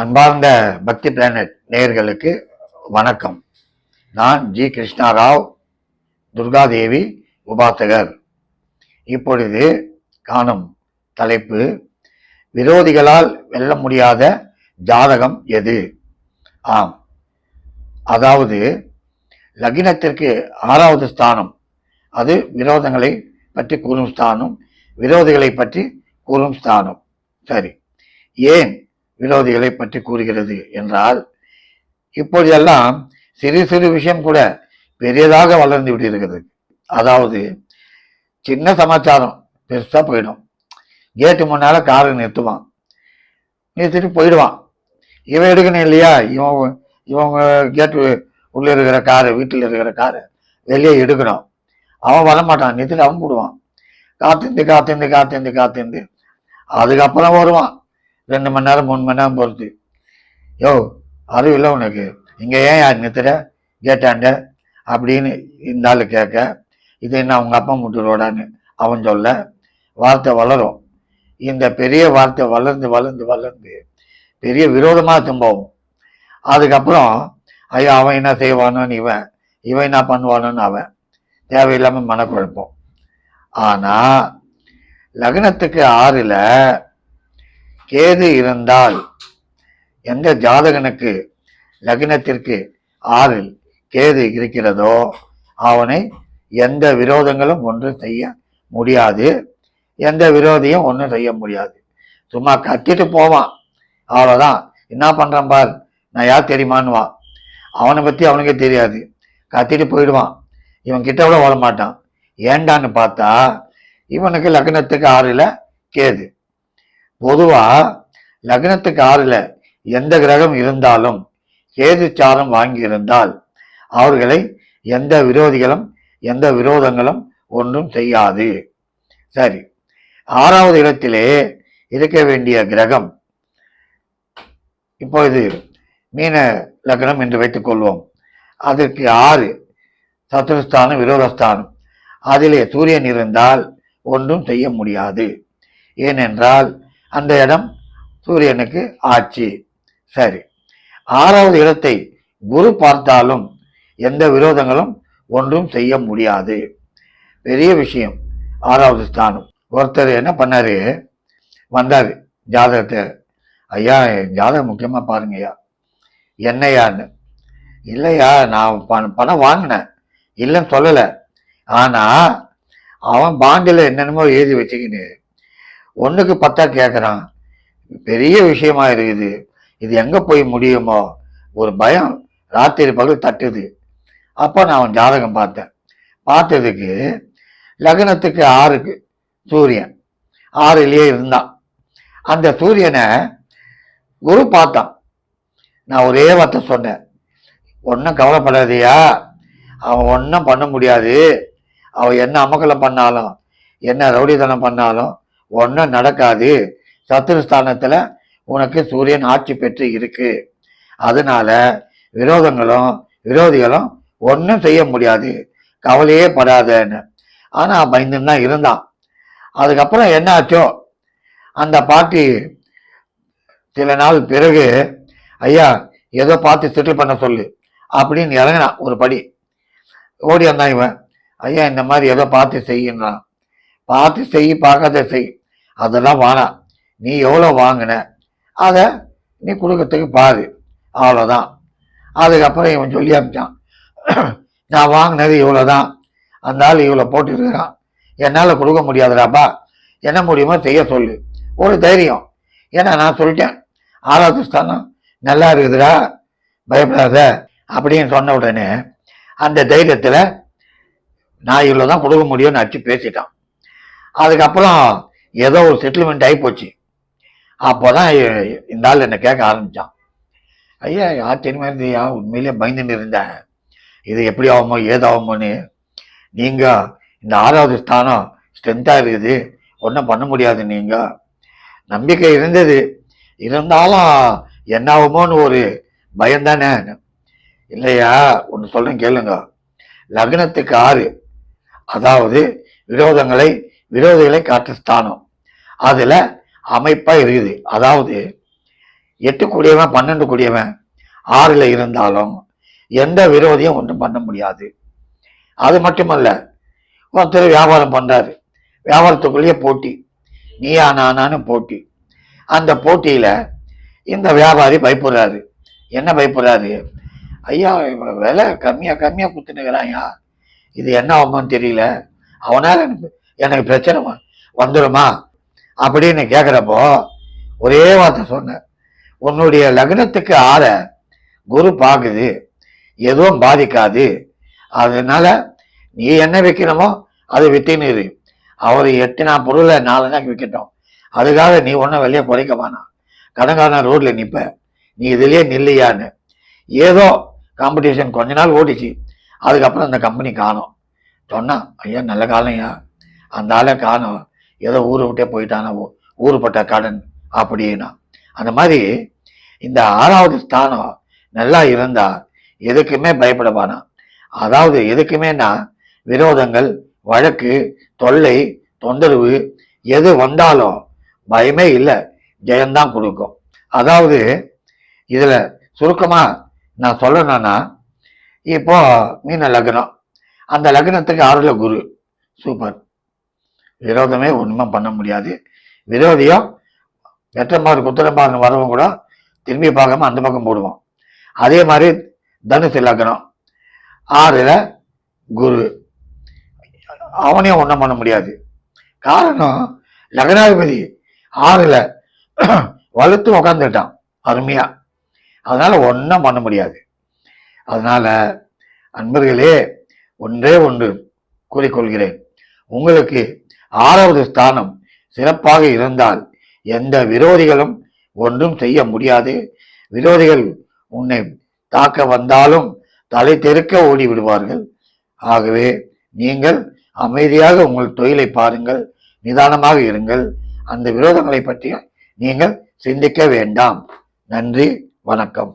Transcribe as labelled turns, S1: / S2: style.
S1: அன்பார்ந்த பக்தி பிளானட் நேயர்களுக்கு வணக்கம். நான் ஜி கிருஷ்ணாராவ் துர்காதேவி உபாசகர். இப்பொழுது காணும் தலைப்பு விரோதிகளால் வெல்ல முடியாத ஜாதகம் எது? ஆம். அதாவது லக்னத்திற்கு ஆறாவது ஸ்தானம். அது விரோதங்களை பற்றி கூறும் ஸ்தானம் விரோதிகளை பற்றி கூறும் ஸ்தானம். சரி. ஏன் விரோதிகளை பற்றி கூறுகிறது என்றால் இப்பொழுதெல்லாம் சிறு சிறு விஷயம் கூட பெரியதாக வளர்ந்து விடுகிறது அதாவது சின்ன சமாச்சாரம் பெருசா போயிடும். கேட்டு முன்னால காரை நிறுத்துவான். நிறுத்திட்டு போயிடுவான். இவன் எடுக்கணும் இல்லையா? இவன் இவங்க கேட்டு உள்ள இருக்கிற காரு வீட்டில் இருக்கிற காரு வெளியே எடுக்கணும். அவன் வரமாட்டான். நிறுத்திட்டு அவன் போடுவான். காத்திருந்து காத்திருந்து காத்திருந்து காத்திருந்து. அதுக்கப்புறம் வருவான். ரெண்டு மணி நேரம் மூணு மணி நேரம் பொறுத்து யோ அறிவில்லை உனக்கு. இங்கே ஏன் யார் நிறுத்துற? கேட்டாண்ட அப்படின்னு இந்த ஆள் கேட்க இது என்ன அவங்க அப்பா முட்டுரோடான்னு அவன் சொல்ல வார்த்தை வளரும். இந்த பெரிய வார்த்தை வளர்ந்து வளர்ந்து வளர்ந்து பெரிய விரோதமாக திரும்பவும். அதுக்கப்புறம் ஐயோ அவன் என்ன செய்வானோன்னு இவன் இவன் என்ன பண்ணுவானோன்னு அவன் தேவையில்லாமல் மனக்குழப்பம். ஆனால் லக்னத்துக்கு ஆறில் கேது இருந்தால் எந்த ஜாதகனுக்கு லக்னத்திற்கு ஆறில் கேது இருக்கிறதோ அவனை எந்த விரோதங்களும் ஒன்றும் செய்ய முடியாது. எந்த விரோதியும் ஒன்றும் செய்ய முடியாது. சும்மா கத்திட்டு போவான். அவ்வளோதான் என்ன பண்ணுறான் பார்? நான் யார் தெரியுமான்னுவான் அவனை பற்றி அவனுக்கே தெரியாது. கத்திட்டு போயிடுவான். இவன் கிட்ட கூட ஓட மாட்டான். ஏண்டான்னு பார்த்தா இவனுக்கு லக்னத்துக்கு ஆறில் கேது. பொதுவா லக்னத்துக்கு ஆறுல எந்த கிரகம் இருந்தாலும் கேது சாரம் வாங்கி இருந்தால் அவர்களை எந்த விரோதிகளும் எந்த விரோதங்களும் ஒன்றும் செய்யாது. சரி. ஆறாவது இடத்திலே இருக்க வேண்டிய கிரகம். இப்பொழுது மீன லக்னம் என்று வைத்துக் கொள்வோம். அதற்கு ஆறு சத்துருஸ்தானம் விரோதஸ்தானம். அதிலே சூரியன் இருந்தால் ஒன்றும் செய்ய முடியாது. ஏனென்றால் அந்த இடம் சூரியனுக்கு ஆட்சி. சரி. ஆறாவது இடத்தை குரு பார்த்தாலும் எந்த விரோதங்களும் ஒன்றும் செய்ய முடியாது. பெரிய விஷயம். ஆறாவது ஸ்தானம். ஒருத்தர் என்ன பண்ணாரு? வந்தார். ஜாதகத்தை. ஐயா ஜாதகம் முக்கியமாக பாருங்கய்யா. என்னையான்னு. இல்லையா நான் பண- பணம் வாங்கினேன். இல்லைன்னு சொல்லலை. ஆனால் அவன் பாண்டில் என்னென்னமோ எழுதி வச்சுக்கின்னு ஒன்றுக்கு பத்தா கேட்குறான் பெரிய விஷயமா இருக்குது. இது எங்கே போய் முடியுமோ? ஒரு பயம். ராத்திரி பகல் தட்டுது. அப்போ நான் அவன் ஜாதகம் பார்த்தேன். பார்த்ததுக்கு லக்னத்துக்கு ஆறுக்கு சூரியன். ஆறுலேயே இருந்தான். அந்த சூரியனை குரு பார்த்தான். நான் ஒரே வார்த்தை சொன்னேன். ஒன்றும் கவலைப்படாதியா. அவன் ஒன்றும் பண்ண முடியாது. அவன் என்ன அமக்கலம் பண்ணாலும் என்ன ரவுடித்தனம் பண்ணாலும் ஒன்றும் நடக்காது. சத்துருஸ்தானத்தில் உனக்கு சூரியன் ஆட்சி பெற்று இருக்கு. அதனால விரோதங்களும் விரோதிகளும் ஒன்றும் செய்ய முடியாது. கவலையே படாதன்னு. ஆனால் பயந்துன்னு தான் இருந்தான். அதுக்கப்புறம் என்ன ஆச்சோ அந்த பாட்டி சில நாள் பிறகு ஐயா ஏதோ பார்த்து செட்டில் பண்ண சொல்லு அப்படின்னு இறங்கினான் ஒரு படி. ஓடி வந்தான் இவன். ஐயா இந்த மாதிரி ஏதோ பார்த்து செய்யின்றான். பார்த்து செய் பார்க்காத செய். அதெல்லாம் வேணாம். நீ எவ்வளோ வாங்கின? அதை நீ கொடுக்கறதுக்கு பாரு. அவ்வளோதான் அதுக்கப்புறம் இவன் சொல்லி அனுப்பிச்சான். நான் வாங்கினது இவ்வளோதான் அந்த ஆள் இவ்வளோ போட்டுருக்கிறான். என்னால் கொடுக்க முடியாதுடாப்பா. என்ன முடியுமோ செய்ய சொல்லு. ஒரு தைரியம். ஏன்னா நான் சொல்லிட்டேன். ஆறாவது ஸ்தானம் நல்லா இருக்குதுடா. பயப்படாத. அப்படின்னு சொன்ன உடனே அந்த தைரியத்தில் நான் இவ்வளோ தான் கொடுக்க முடியும்னு அடிச்சு பேசிட்டான். அதுக்கப்புறம் ஏதோ ஒரு செட்டில்மெண்ட் ஆகி போச்சு. அப்போ தான் இந்த ஆள் என்னை கேட்க ஆரம்பித்தான் ஐயா ஆச்சரியமாக இருந்தியா உண்மையிலேயே பயந்துட்டு இருந்தேன் இது எப்படி ஆகுமோ ஏதாகுமோன்னு? நீங்கள் இந்த ஆறாவது ஸ்தானம் ஸ்ட்ரென்த்தாக இருக்குது. ஒன்றும் பண்ண முடியாது நீங்கள் நம்பிக்கை இருந்தது. இருந்தாலும் என்ன ஆகுமோன்னு ஒரு பயம்தானே இல்லையா? ஒன்று சொல்கிறேன் கேளுங்க. லக்னத்துக்கு ஆறு. அதாவது விரோதங்களை விரோதிகளை காட்டு ஸ்தானம் அதில் அமைப்பாக இருக்குது. அதாவது எட்டு கூடியவன் பன்னெண்டு கூடியவன் ஆறில் இருந்தாலும் எந்த விரோதியும் ஒன்றும் பண்ண முடியாது. அது மட்டுமல்ல ஒருத்தர் வியாபாரம் பண்ணுறாரு வியாபாரத்துக்குள்ளேயே போட்டி. நீயா நானான்னு போட்டி. அந்த போட்டியில் இந்த வியாபாரி பயப்படுறாரு. என்ன பயப்படுறாரு? ஐயா விலை கம்மியாக கம்மியாக கம்மியா குத்துனுக்கிறான்யா இது என்ன ஆகுமான்னு தெரியல. அவனால எனக்கு பிரச்சனை வந்துடுமா அப்படின்னு கேட்குறப்போ ஒரே வார்த்தை சொன்னேன். உன்னுடைய லக்னத்துக்கு ஆற குரு பார்க்குது எதுவும் பாதிக்காது. அதனால நீ என்ன விற்கணுமோ அதை வித்தின்னு அவர் எட்டுனா பொருளை நாலு நாளைக்கு விற்கட்டும் அதுக்காக நீ ஒன்றும் வெளியே குறைக்க வேணாம். கடங்காரன் ரோட்ல நிற்ப நீ இதுலேயே நில்லையான்னு. ஏதோ காம்படிஷன் கொஞ்ச நாள் ஓடிச்சு. அதுக்கப்புறம் அந்த கம்பெனி காணோம். சொன்னா ஐயா நல்ல காலம்யா. அந்த ஆளை காணோம். ஏதோ ஊரை விட்டே போயிட்டானா ஊருப்பட்ட கடன் அப்படின்னா. அந்த மாதிரி இந்த ஆறாவது ஸ்தானம் நல்லா இருந்தா எதுக்குமே பயப்படவானா அதாவது எதுக்குமேனா விரோதங்கள் வழக்கு தொல்லை தொந்தரவு எது வந்தாலும் பயமே இல்லை. ஜெயம்தான் கொடுக்கும். அதாவது இதில் சுருக்கமாக நான் சொல்லணும்னா இப்போ மீன லக்னம். அந்த லக்னத்துக்கு ஆறுல குரு. சூப்பர். விரோதமே ஒன்றுமே பண்ண முடியாது. விரோதியோ வெற்றமாறு குத்திரமாறு வரவங்க கூட திரும்பி பார்க்காம அந்த பக்கம் போடுவோம். அதே மாதிரி தனுசு இலக்கணம் ஆறுல குரு. அவனையும் ஒன்றும் பண்ண முடியாது. காரணம் லக்னாதிபதி ஆறுல வலுத்து உக்காந்துட்டான் அருமையா. அதனால ஒன்றும் பண்ண முடியாது. அதனால அன்பர்களே ஒன்றே ஒன்று கூறிக்கொள்கிறேன். உங்களுக்கு ஆறாவது ஸ்தானம் சிறப்பாக இருந்தால் எந்த விரோதிகளும் ஒன்றும் செய்ய முடியாது. விரோதிகள் உன்னை தாக்க வந்தாலும் தலை தெருக்க ஓடி விடுவார்கள். ஆகவே நீங்கள் அமைதியாக உங்கள் தொழிலை பாருங்கள் நிதானமாக இருங்கள். அந்த விரோதங்களை பற்றி நீங்கள் சிந்திக்க வேண்டாம். நன்றி வணக்கம்.